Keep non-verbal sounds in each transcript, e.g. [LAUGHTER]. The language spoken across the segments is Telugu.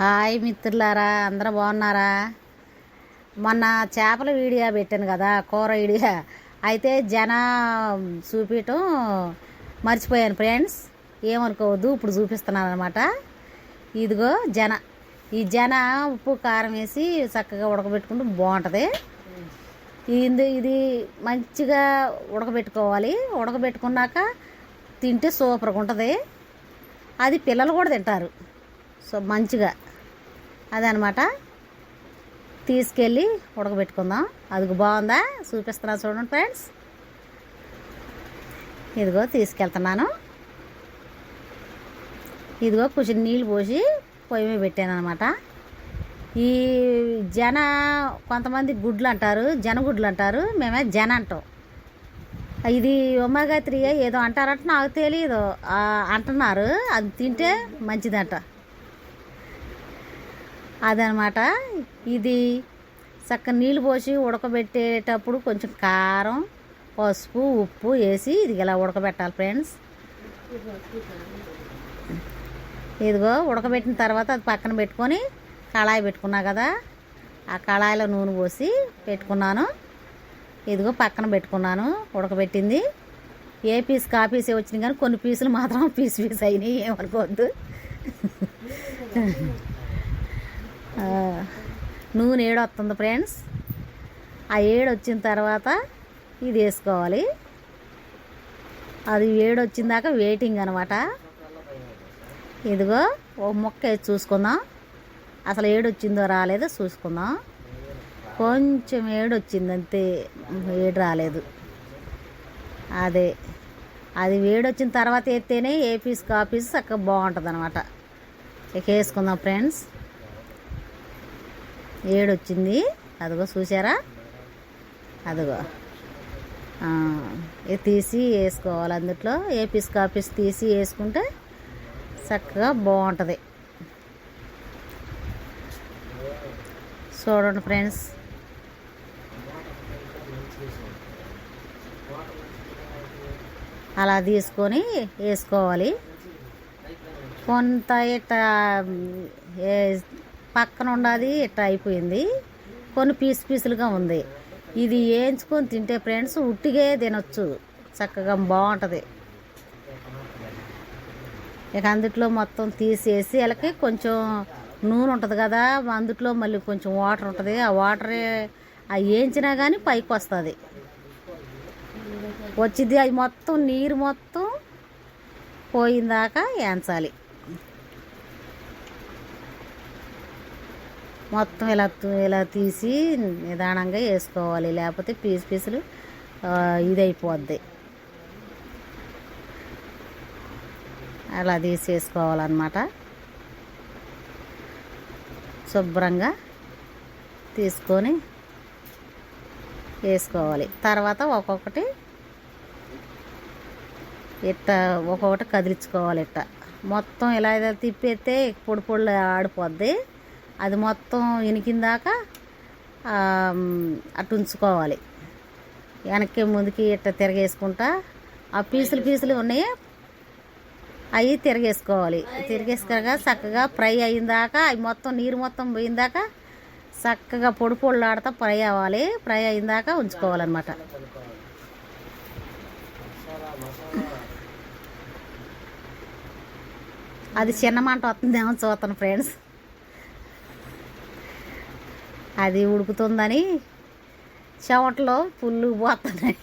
హాయ్ మిత్రులారా అందరూ బాగున్నారా? మొన్న చేపల వీడియో పెట్టాను కదా కూర వీడియో. అయితే జన చూపించటం మర్చిపోయాను ఫ్రెండ్స్. ఏమనుకోవద్దు ఇప్పుడు చూపిస్తున్నాను అనమాట ఇదిగో జన. ఈ జన ఉప్పు కారం వేసి చక్కగా ఉడకబెట్టుకుంటే బాగుంటుంది. ఇది ఇది మంచిగా ఉడకబెట్టుకోవాలి. ఉడకబెట్టుకున్నాక తింటే సూపర్గా ఉంటుంది. అది పిల్లలు కూడా తింటారు. సో మంచిగా. అదనమాట. తీసుకెళ్ళి ఉడకబెట్టుకుందాం. అది బాగుందా? చూపిస్తున్నా చూడండి ఫ్రెండ్స్. ఇదిగో తీసుకెళ్తున్నాను. ఇదిగో కొంచెం నీళ్ళు పోసి పొయ్యి మీద పెట్టాను అనమాట ఈ జన కొంతమంది గుడ్లు అంటారు జన గుడ్లు అంటారు మేమే జన అంటాం. ఇది ఒమేగా త్రీ ఏదో అంటారంట నాకు తెలియదు అంటున్నారు. అది తింటే మంచిదంట. అదనమాట. ఇది చక్క నీళ్ళు పోసి ఉడకబెట్టేటప్పుడు కొంచెం కారం పసుపు ఉప్పు వేసి ఇది ఇలా ఉడకబెట్టాలి ఫ్రెండ్స్. ఇదిగో ఉడకబెట్టిన తర్వాత అది పక్కన పెట్టుకొని కళాయి పెట్టుకున్నా కదా ఆ కళాయిలో నూనె పోసి పెట్టుకున్నాను. ఇదిగో పక్కన పెట్టుకున్నాను ఉడకబెట్టింది. ఏ పీస్ కాపీసే వచ్చినాయి కానీ కొన్ని పీసులు మాత్రం పీస్ పీస్ అయినాయి ఏమనుకోవద్దు. నూనె ఏడు వస్తుంది ఫ్రెండ్స్. ఆ ఏడు వచ్చిన తర్వాత ఇది వేసుకోవాలి. అది ఏడు వచ్చిన దాకా వెయిటింగ్ అనమాట ఇదిగో ఓ మొక్క వేసి చూసుకుందాం. అసలు ఏడు వచ్చిందో రాలేదో చూసుకుందాం. కొంచెం ఏడు వచ్చింది అంతే. ఏడు రాలేదు. అదే. అది వేడి వచ్చిన తర్వాత ఎత్తేనే ఏ పీస్ కాపీస్ చక్కగా బాగుంటుంది అనమాట ఇక వేసుకుందాం ఫ్రెండ్స్. ఏడు వచ్చింది అదిగో చూసారా అదిగో. ఇది తీసి వేసుకోవాలి అందుట్లో. ఏ పీస్ కా తీసి వేసుకుంటే చక్కగా బాగుంటుంది. చూడండి ఫ్రెండ్స్. అలా తీసుకొని వేసుకోవాలి. కొంత ఇట్ట పక్కన ఉన్నది ఇట్ట అయిపోయింది. కొన్ని పీస్ పీసులుగా ఉంది. ఇది వేయించుకొని తింటే ఫ్రెండ్స్ ఉట్టిగే తినొచ్చు. చక్కగా బాగుంటుంది. ఇక అందుట్లో మొత్తం తీసేసి వాళ్ళకి కొంచెం నూనె ఉంటుంది కదా అందుట్లో మళ్ళీ కొంచెం వాటర్ ఉంటుంది. ఆ వాటరే అవి వేయించినా కానీ పైకి వస్తుంది. వచ్చింది అది మొత్తం నీరు మొత్తం పోయిందాక వేయించాలి. మొత్తం ఇలా ఇలా తీసి నిదానంగా వేసుకోవాలి. లేకపోతే పీసు పీసులు ఇదైపోద్ది. అలా తీసేసుకోవాలన్నమాట. శుభ్రంగా తీసుకొని వేసుకోవాలి. తర్వాత ఒక్కొక్కటి ఇట్ట ఒక్కొక్కటి కదిలించుకోవాలి ఇట్ట. మొత్తం ఇలా ఇలా తిప్పేస్తే పొడి పొడి ఆడిపోద్ది. అది మొత్తం ఇనికిందాక ఆ, అటు ఉంచుకోవాలి. వెనక్కి ముందుకి ఇట్ట తిరగేసుకుంటా ఆ పీసులు పీసులు ఉన్నాయి. అవి తిరగేసుకోవాలి. తిరిగేసుకోగా చక్కగా ఫ్రై అయిందాక అవి మొత్తం నీరు మొత్తం పోయిందాక చక్కగా పొడి పొడిలాడుతా ఫ్రై అవ్వాలి. ఫ్రై అయిందాక ఉంచుకోవాలన్నమాట. అది చిన్న మంట వస్తుందేమో చూస్తాను ఫ్రెండ్స్. అది ఉడుకుతుందని చెవట్లో పుల్లు పోతున్నాయి.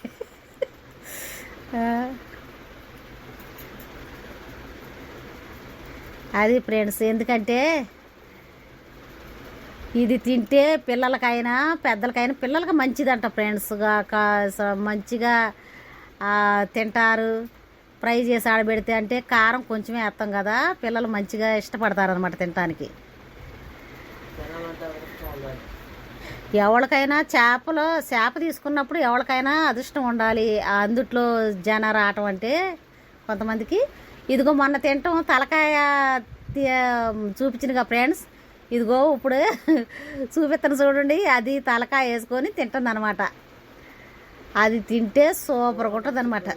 అది ఫ్రెండ్స్ ఎందుకంటే ఇది తింటే పిల్లలకైనా పెద్దలకైనా పిల్లలకి మంచిదంట ఫ్రెండ్స్గా మంచిగా తింటారు. ఫ్రై చేసి ఆడబెడితే అంటే కారం కొంచెమే వేస్తాం కదా పిల్లలు మంచిగా ఇష్టపడతారు అనమాట తినటానికి. ఎవరికైనా చేపలు చేప తీసుకున్నప్పుడు ఎవరికైనా అదృష్టం ఉండాలి. అందుట్లో జన రావటం అంటే కొంతమందికి. ఇదిగో మొన్న తినటం తలకాయ చూపించినగా ఫ్రెండ్స్. ఇదిగో ఇప్పుడు [LAUGHS] చూపిస్తాను చూడండి. అది తలకాయ వేసుకొని తింటుంది అనమాట అది తింటే సూపర్గా ఉంటుంది అనమాట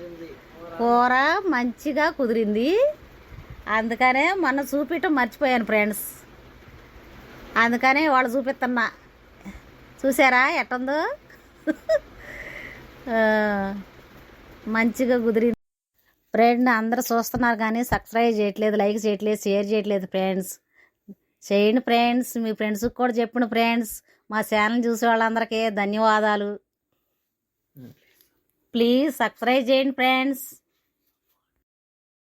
కూర మంచిగా కుదిరింది. అందుకనే మొన్న చూపించటం మర్చిపోయాను ఫ్రెండ్స్. అందుకనే వాళ్ళు చూపిస్తున్నా. చూసారా? ఎట్టుందో? మంచిగా కుదిరింది. ఫ్రెండ్ అందరూ చూస్తున్నారు కానీ సబ్స్క్రైబ్ చేయట్లేదు లైక్ చేయట్లేదు షేర్ చేయట్లేదు ఫ్రెండ్స్. చేయండి ఫ్రెండ్స్ మీ ఫ్రెండ్స్కి కూడా చెప్పండి ఫ్రెండ్స్. మా ఛానల్ చూసే వాళ్ళందరికీ ధన్యవాదాలు. ప్లీజ్ సబ్స్క్రైబ్ చేయండి ఫ్రెండ్స్.